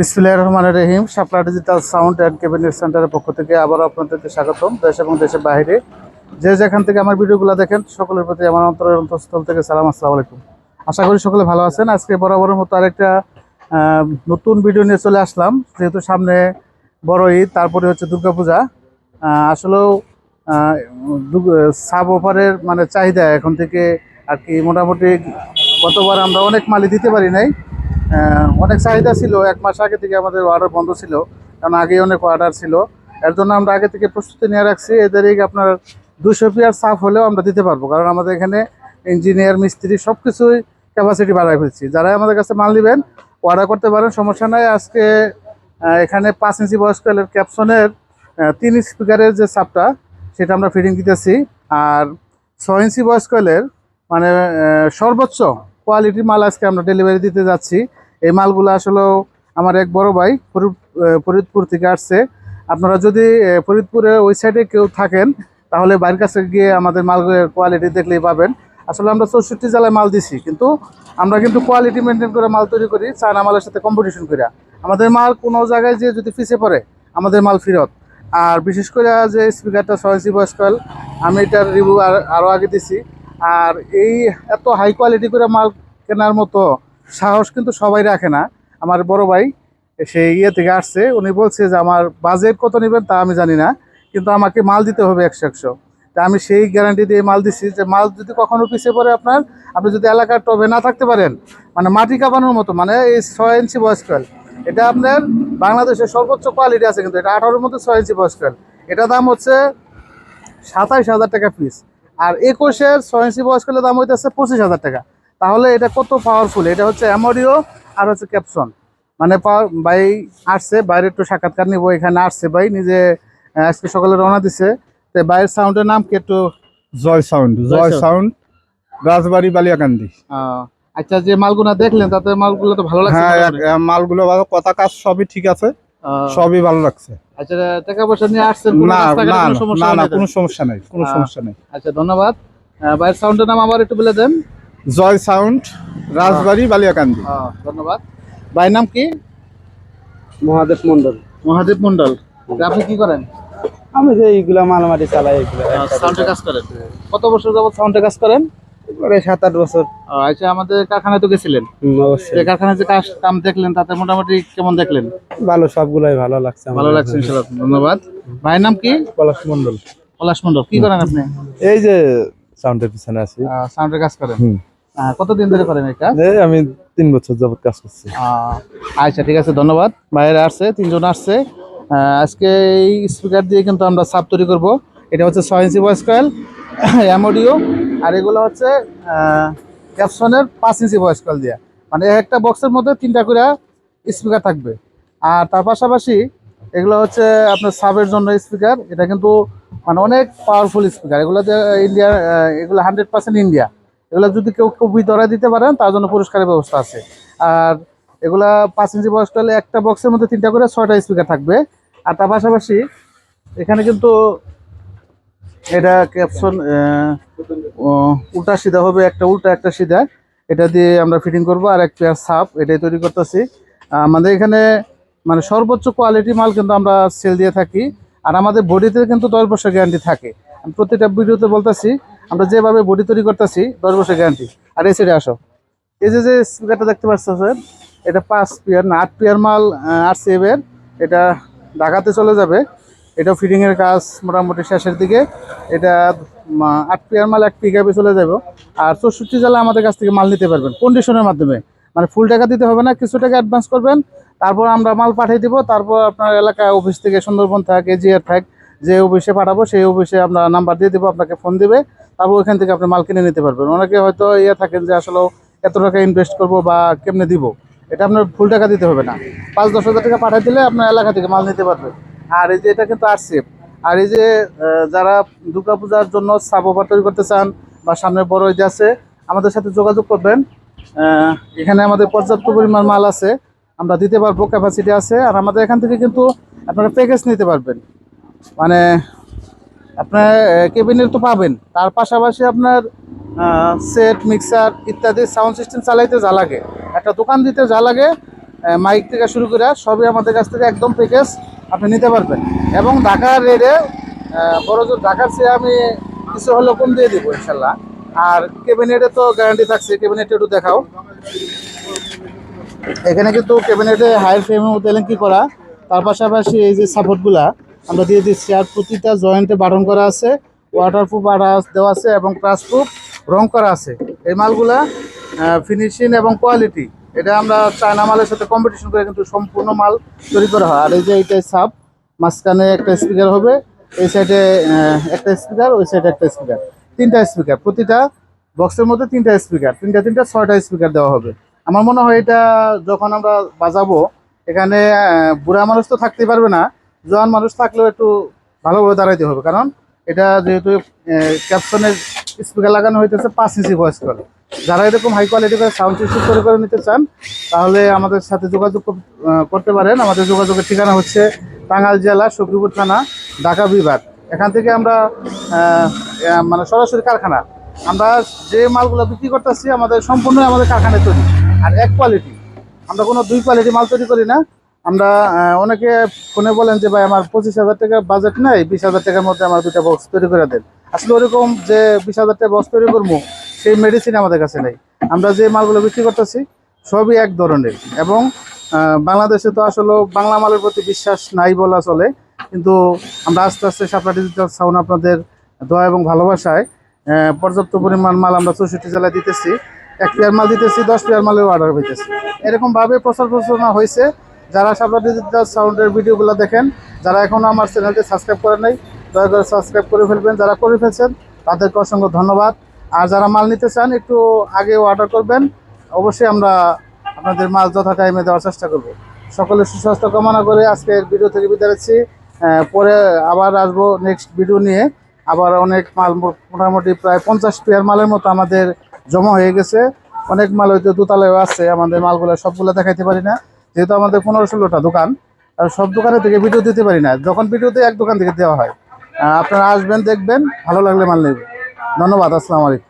বিসমিল্লাহির রহমানির রহিম, Shapla digital sound and cabinet সেন্টারের পক্ষ থেকে আবারও আপনাদেরকে স্বাগতম দেশ এবং দেশের বাইরে। যে যেখান থেকে আমার ভিডিওগুলো দেখেন, সকলের প্রতি আমার অন্তরের অন্তঃস্থল থেকে সালাম, আসসালামু আলাইকুম। আশা করি সকলে ভালো আছেন। আজকে বরাবরের মতো আরেকটা নতুন ভিডিও নিয়ে চলে আসলাম। যেহেতু সামনে বড় ঈদ, তারপরে হচ্ছে দুর্গাপূজা। আসলেও সাব অফারের মানে চাহিদা এখন থেকে আর কি মোটামুটি গতবার আমরা অনেক মালই দিতে পারি নাই। অনেক চাহিদা ছিল। এক মাস আগে থেকে আমাদের অর্ডার বন্ধ ছিল। কারণ আগে অনেক অর্ডার ছিল। এর জন্য আমরা আগে থেকে প্রস্তুতি নিয়ে রাখছি। এদেরই আপনার দুশো পিয়ার সাফ হলেও আমরা দিতে পারব। কারণ আমাদের এখানে ইঞ্জিনিয়ার মিস্ত্রি সব কিছুই ক্যাপাসিটি বাড়াই ফেলছি। যারা আমাদের কাছে মাল নেবেন অর্ডার করতে পারেন সমস্যা নাই। আজকে এখানে পাঁচ ইঞ্চি বয়স্কেলের ক্যাপসনের আহ, তিন স্পিকারের যে সাপটা সেটা আমরা ফিটিং দিতেছি। আর ছয় ইঞ্চি বয়স্কেলের মানে সর্বোচ্চ কোয়ালিটির মাল আজকে আমরা ডেলিভারি দিতে যাচ্ছি। এই মালগুলো আসলেও আমার এক বড় ভাই ফরিদ ফরিদপুর থেকে আসছে। আপনারা যদি ফরিদপুরে ওই সাইডে কেউ থাকেন, তাহলে বাইরের কাছে গিয়ে আমাদের মালগুলোর কোয়ালিটি দেখলেই পাবেন। আসলে আমরা চৌষট্টি জেলায় মাল দিছি, কিন্তু আমরা কিন্তু কোয়ালিটি মেনটেন করে মাল তৈরি করি, চায়না মালের সাথে কম্পিটিশন করি আমাদের মাল কোনো জায়গায় যে যদি পিছিয়ে পড়ে, আমাদের মাল ফেরত। আর বিশেষ করে যে স্পিকারটা ছয় কয়েল আমি এটার রিভিউ আর আরও আগে দিছি। আর এই এত হাই কোয়ালিটি করে মাল কেনার মতো সাহস কিন্তু সবাই রাখে না। আমার বড় ভাই, সে ইয়ে থেকে আসছে, উনি বলছে যে, আমার বাজেট কত নেবেন তা আমি জানি না, কিন্তু আমাকে মাল দিতে হবে একশো একশো। তা আমি সেই গ্যারান্টি দিয়ে মাল দিছি যে, মাল যদি কখনো পিছিয়ে পড়ে আপনার, আপনি যদি এলাকার টবে না থাকতে পারেন মানে মাটি কাঁপানোর মতো মানে এই ছয় ইঞ্চি ভয়েস কয়েল এটা আপনার বাংলাদেশের সর্বোচ্চ কোয়ালিটি আছে কিন্তু, এটা আঠারোর মধ্যে ছয় ইঞ্চি ভয়েস কয়েল এটা দাম হচ্ছে সাতাইশ হাজার টাকা পিস আর একুশের ছয় ইঞ্চি ভয়েস কয়েলের দাম হইতেছে পঁচিশ হাজার টাকা। তাহলে এটা কত পাওয়ারফুল এটা হচ্ছে অ্যামোডিও আর হচ্ছে ক্যাপসন মানে পাওয়ার ভাই আসছে বাইরে একটু সাক্ষাৎকার নিবো এখানে আসছে ভাই নিজে আজকে সকালে রওনা দিছে। তো বাইরের সাউন্ডের নাম কি একটু? Joy sound Joy sound Rajbari Baliakandi. আচ্ছা যে মালগুলা দেখলেন তাতে মালগুলো তো ভালো লাগছে হ্যাঁ মালগুলো ভালো কথা কাজ সবই ঠিক আছে সবই ভালো লাগছে। আচ্ছা টাকা পয়সা নিয়ে আসছেন কোনো না রাস্তাঘাটে না কোনো সমস্যা না না কোনো সমস্যা নেই কোনো সমস্যা নেই। আচ্ছা ধন্যবাদ। আহ, বাইরের সাউন্ডের নাম আবার একটু বলে দেন। জয় সাউন্ড রাজবাড়ি বালিয়াকান্দি। ধন্যবাদ। ভাইয়ের নাম কি? মহাদেব মন্ডল মহাদেব মন্ডল আপনি কি করেন? আমি যে এইগুলা মালামারি চালাই এগুলো সাউন্ডে কাজ করেন। কত বছর যাবত সাউন্ডে কাজ করেন? করে সাত আট বছর। আচ্ছা আমাদের কারখানায় তো গেছিলেন? কারখানায় যে কাজ কাম দেখলেন তাতে মোটামুটি কেমন দেখলেন? ভালো সবগুলাই ভালো লাগছে ভালো লাগছে ধন্যবাদ। ভাইয়ের নাম কি? পলাশ মন্ডল পলাশ মন্ডল কি করেন আপনি? এই যে সাউন্ডের পিছনে আছি। কাজ করেন? কতদিন ধরে করেন এই কাজ? আমি তিন বছর যাবত কাজ করছি। আচ্ছা ঠিক আছে ধন্যবাদ। বাইরে আসছে তিনজন আসছে। আজকে এই স্পিকার দিয়ে কিন্তু আমরা সাপ তৈরি করব। এটা হচ্ছে ছয় ইঞ্চি ভয়েস কয়েল অ্যামোডিও আর এগুলো হচ্ছে ক্যাপসনের পাঁচ ইঞ্চি ভয়েস কল দিয়ে। মানে এক একটা বক্সের মধ্যে তিনটা করে স্পিকার থাকবে। আর তার পাশাপাশি এগুলো হচ্ছে আপনার সাবের জন্য স্পিকার এটা কিন্তু মানে অনেক পাওয়ারফুল স্পিকার এগুলো ইন্ডিয়া এগুলো হান্ড্রেড পার্সেন্ট ইন্ডিয়া এগুলো যদি কেউ কপি ধরা দিতে পারেন, তার জন্য পুরস্কারের ব্যবস্থা আছে। আর এগুলা পাঁচ ইঞ্চি বয়স হলে একটা বক্সের মধ্যে তিনটা করে ছয়টা স্পিকার থাকবে। আর তার পাশাপাশি এখানে কিন্তু এটা ক্যাপসন উল্টা সিধা হবে, একটা উল্টা, একটা সিধা। এটা দিয়ে আমরা ফিটিং করব, আর এক পেয়ার সাপ, এটাই তৈরি করতেছি। আমাদের এখানে মানে সর্বোচ্চ কোয়ালিটি মাল কিন্তু আমরা সেল দিয়ে থাকি। আর আমাদের বডিতে কিন্তু দশ বছর গ্যারান্টি থাকে। আমি প্রতিটা ভিডিওতে বলতেছি, আমরা যেভাবে বডি তৈরি করতেছি, দশ বছর গ্যারান্টি আর এই সাইডে আসো। এই যে যে স্পিকারটা দেখতে পাচ্ছেন এটা পাঁচ পিয়ার না, আট পিয়ার মাল আট সেভের এটা ঢাকাতে চলে যাবে। এটা ফিটিংয়ের কাজ মোটামুটি শেষের দিকে। এটা আট পিয়ার মাল এক পিকআপে চলে যাবে আর চৌষট্টি জেলা আমাদের কাছ থেকে মাল নিতে পারবেন কন্ডিশনের মাধ্যমে। মানে ফুল টাকা দিতে হবে না, কিছু টাকা অ্যাডভান্স করবেন। তারপর আমরা মাল পাঠিয়ে দিব, তারপর আপনার এলাকা অফিস থেকে সুন্দরবন থাক, এজিআর থাক, যে অফিসে পাঠাবো, সেই অফিসে আমরা নাম্বার দিয়ে দেবো, আপনাকে ফোন দিবে। তারপর ওখান থেকে আপনি মাল কিনে নিতে পারবেন। অনেকে হয়তো ইয়ে থাকেন যে আসলে এত টাকা ইনভেস্ট করব বা কেমনে দিব? এটা আপনার ফুল টাকা দিতে হবে না। পাঁচ, দশ হাজার টাকা পাঠিয়ে দিলে আপনার এলাকা থেকে মাল নিতে পারবেন আর এই যে এটা কিন্তু আরসিএফ আর এই যে যারা দুর্গাপূজার জন্য সাব ওভার তৈরি করতে চান বা সামনে বড় ঈদ আছে, আমাদের সাথে যোগাযোগ করবেন। এখানে আমাদের পর্যাপ্ত পরিমাণ মাল আছে, আমরা দিতে পারব ক্যাপাসিটি আছে, আর আমাদের এখান থেকে কিন্তু আপনারা প্যাকেজ নিতে পারবেন। মানে আপনার কেবিনের তো পাবেন, তার পাশাপাশি আপনার সেট মিক্সার ইত্যাদি সাউন্ড সিস্টেম চালাইতে যা লাগে। একটা দোকান দিতে যা লাগে মাইক থেকে শুরু করে সবই আমাদের কাছ থেকে একদম প্যাকেজ আপনি নিতে পারবেন। এবং ঢাকার রেটে বড় জোর ঢাকার চেয়ে আমি কিছু হলেও কম দিয়ে দিব ইনশাল্লাহ। আর ক্যাবিনেটে তো গ্যারান্টি থাকছে ক্যাবিনেটে একটু দেখাও। এখানে কিন্তু ক্যাবিনেটে হায়ার ফ্রেমের মধ্যে কি করা। তার পাশাপাশি এই যে সাপোর্টগুলা আমরা দিয়ে দিচ্ছি। আর প্রতিটা জয়েন্টে বাটন করা আছে ওয়াটারপ্রুফ আড়াস দেওয়া আছে এবং ক্রাশপ্রুফ রং করা আছে। এই মালগুলা ফিনিশিং এবং কোয়ালিটি এটা আমরা চায়না মালের সাথে কম্পিটিশন করে কিন্তু সম্পূর্ণ মাল তৈরি করা হয়। আর এই যে এইটাই সাপ মাঝখানে একটা স্পিকার হবে, এই সাইডে একটা স্পিকার ওই সাইডে একটা স্পিকার তিনটা স্পিকার প্রতিটা বক্সের মধ্যে তিনটা স্পিকার তিনটা তিনটা ছয়টা স্পিকার দেওয়া হবে। আমার মনে হয় এটা যখন আমরা বাজাবো, এখানে বুড়া মানুষ তো থাকতেই পারবে না, জোয়ান মানুষ থাকলেও একটু ভালোভাবে দাঁড়াইতে হবে। কারণ এটা যেহেতু ক্যাপশনের স্পিকার লাগানো হইতেছে পাঁচ ইঞ্চি ভয়েস যারা এরকম হাই কোয়ালিটি করে সাউন্ড সিস্টেম করে করে নিতে চান, তাহলে আমাদের সাথে যোগাযোগ করতে পারেন। আমাদের যোগাযোগের ঠিকানা হচ্ছে টাঙ্গাইল জেলা সখীপুর থানা, ঢাকা বিভাগ। এখান থেকে আমরা মানে সরাসরি কারখানা। আমরা যে মালগুলো বিক্রি করতেছি, আমাদের সম্পূর্ণ আমাদের কারখানায় তৈরি। আর এক কোয়ালিটি আমরা কোনো দুই কোয়ালিটি মাল তৈরি করি না। আমরা অনেকে ফোনে বলেন যে, ভাই, আমার পঁচিশ হাজার টাকা বাজেট নেই, বিশ হাজার টাকার মধ্যে আমার দুটা বক্স তৈরি করে দেন। আসলে ওরকম যে বিশ হাজার টাকা বক্স তৈরি করব, সেই মেডিসিন আমাদের কাছে নেই। আমরা যে মালগুলো বিক্রি করতেছি, সবই এক ধরনের। এবং বাংলাদেশে তো আসলে বাংলা মালের প্রতি বিশ্বাস নাই বলা চলে, কিন্তু আমরা আস্তে আস্তে সাপলা ডিজিটাল সাউন্ড আপনাদের দোয়া এবং ভালোবাসায় পর্যাপ্ত পরিমাণ মাল আমরা চৌষট্টি জেলায় দিতেছি। এক পেয়ার মাল দিতেছি, দশ পেয়ার মালের অর্ডার হইতেছি এরকমভাবে প্রচার প্রচারণা হয়েছে। যারা সাপলা ডিজিটাল সাউন্ডের ভিডিওগুলো দেখেন, যারা এখনও আমার চ্যানেলটি সাবস্ক্রাইব করেন নাই দয়া করে সাবস্ক্রাইব করে ফেলবেন। যারা করে ফেলছেন, তাদেরকে অসংখ্য ধন্যবাদ। আর যারা মাল নিতে চান, একটু আগে অর্ডার করবেন। অবশ্যই আমরা আপনাদের মাল যথা টাইমে দেওয়ার চেষ্টা করব। সকলের সুস্বাস্থ্য কামনা করে আজকের ভিডিও থেকে বিদায় পরে আবার আসব নেক্সট ভিডিও নিয়ে। আবার অনেক মাল মোটামুটি প্রায় পঞ্চাশ পেয়ার মালের মতো আমাদের জমা হয়ে গেছে। অনেক মাল হয়তো দোতলায়ও আছে, আমাদের মালগুলো সবগুলো দেখাইতে পারি না। যেহেতু আমাদের পনেরো ষোলোটা দোকান, আর সব দোকানে থেকে ভিডিও দিতে পারি না। যখন ভিডিওতে এক দোকান থেকে দেওয়া হয়। আপনারা আসবেন দেখবেন ভালো লাগলে মাল নেবেন। ধন্যবাদ আসসালামু আলাইকুম।